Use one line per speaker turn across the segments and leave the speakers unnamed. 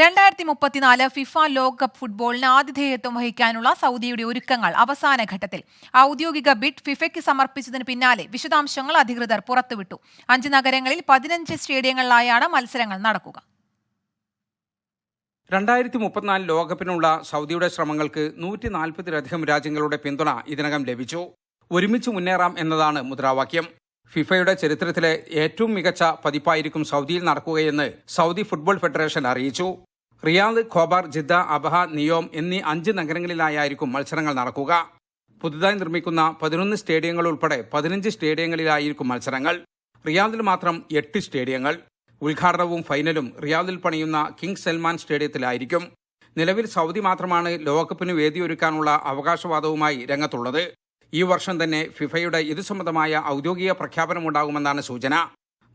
രണ്ടായിരത്തി മുപ്പത്തിനാല് ഫിഫ ലോകകപ്പ് ഫുട്ബോളിന് ആതിഥേയത്വം വഹിക്കാനുള്ള സൗദിയുടെ ഒരുക്കങ്ങൾ അവസാന ഘട്ടത്തിൽ. ഔദ്യോഗിക ബിഡ് ഫിഫയ്ക്ക് സമർപ്പിച്ചതിന് പിന്നാലെ വിശദാംശങ്ങൾ അധികൃതർ പുറത്തുവിട്ടു. അഞ്ച് നഗരങ്ങളിൽ പതിനഞ്ച് സ്റ്റേഡിയങ്ങളിലായാണ് മത്സരങ്ങൾ നടക്കുക.
രണ്ടായിരത്തി മുപ്പത്തിനാല് ലോകകപ്പിനുള്ള സൗദിയുടെ ശ്രമങ്ങൾക്ക് നൂറ്റി നാൽപ്പതിലധികം രാജ്യങ്ങളുടെ പിന്തുണ ഇതിനകം ലഭിച്ചു. ഒരുമിച്ച് മുന്നേറാം എന്നതാണ് മുദ്രാവാക്യം. ഫിഫയുടെ ചരിത്രത്തിലെ ഏറ്റവും മികച്ച പതിപ്പായിരിക്കും സൗദിയിൽ നടക്കുകയെന്ന് സൗദി ഫുട്ബോൾ ഫെഡറേഷൻ അറിയിച്ചു. Riyadh Khobar Jeddah Abha Neom എന്നീ അഞ്ച് നഗരങ്ങളിലായിരിക്കും മത്സരങ്ങൾ നടക്കുക. പുതുതായി നിർമ്മിക്കുന്ന പതിനൊന്ന് സ്റ്റേഡിയങ്ങൾ ഉൾപ്പെടെ പതിനഞ്ച് സ്റ്റേഡിയങ്ങളിലായിരിക്കും മത്സരങ്ങൾ. റിയാദിൽ മാത്രം എട്ട് സ്റ്റേഡിയങ്ങൾ. ഉദ്ഘാടനവും ഫൈനലും റിയാദിൽ പണിയുന്ന കിങ് സൽമാൻ സ്റ്റേഡിയത്തിലായിരിക്കും. നിലവിൽ സൗദി മാത്രമാണ് ലോകകപ്പിന് വേദിയൊരുക്കാനുള്ള അവകാശവാദവുമായി രംഗത്തുള്ളത്. ഈ വർഷം തന്നെ ഫിഫയുടെ ഇത് സംബന്ധമായ ഔദ്യോഗിക പ്രഖ്യാപനമുണ്ടാകുമെന്നാണ് സൂചന.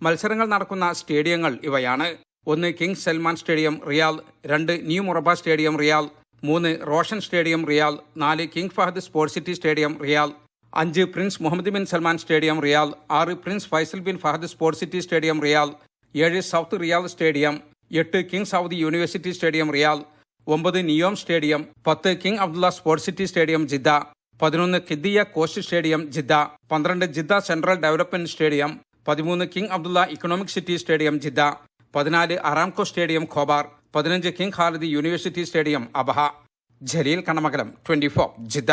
മത്സരങ്ങൾ നടക്കുന്ന സ്റ്റേഡിയങ്ങൾ ഇവയാണ്. ഒന്ന് കിങ് സൽമാൻ സ്റ്റേഡിയം റിയാൽ രണ്ട് ന്യൂ മൊറബ സ്റ്റേഡിയം റിയാൽ മൂന്ന് റോഷൻ സ്റ്റേഡിയം റിയാൽ നാല് king Fahd sports city stadium Riyadh അഞ്ച് prince Mohammed bin Salman stadium Riyadh ആറ് prince Faisal bin Fahd sports city stadium Riyadh ഏഴ് സൗത്ത് റിയാൽ സ്റ്റേഡിയം എട്ട് king Saudi university stadium Riyadh ഒമ്പത് Neom stadium പത്ത് king Abdullah sports city stadium Jeddah. പതിനൊന്ന് Qiddiya coast stadium Jeddah. പന്ത്രണ്ട് Jeddah central development stadium പതിമൂന്ന് king Abdullah economic city stadium Jeddah. പതിനാല് Aramco stadium Khobar. പതിനഞ്ച് king Khalid university stadium Abha. Jaleel Kanamakalam twenty Jeddah.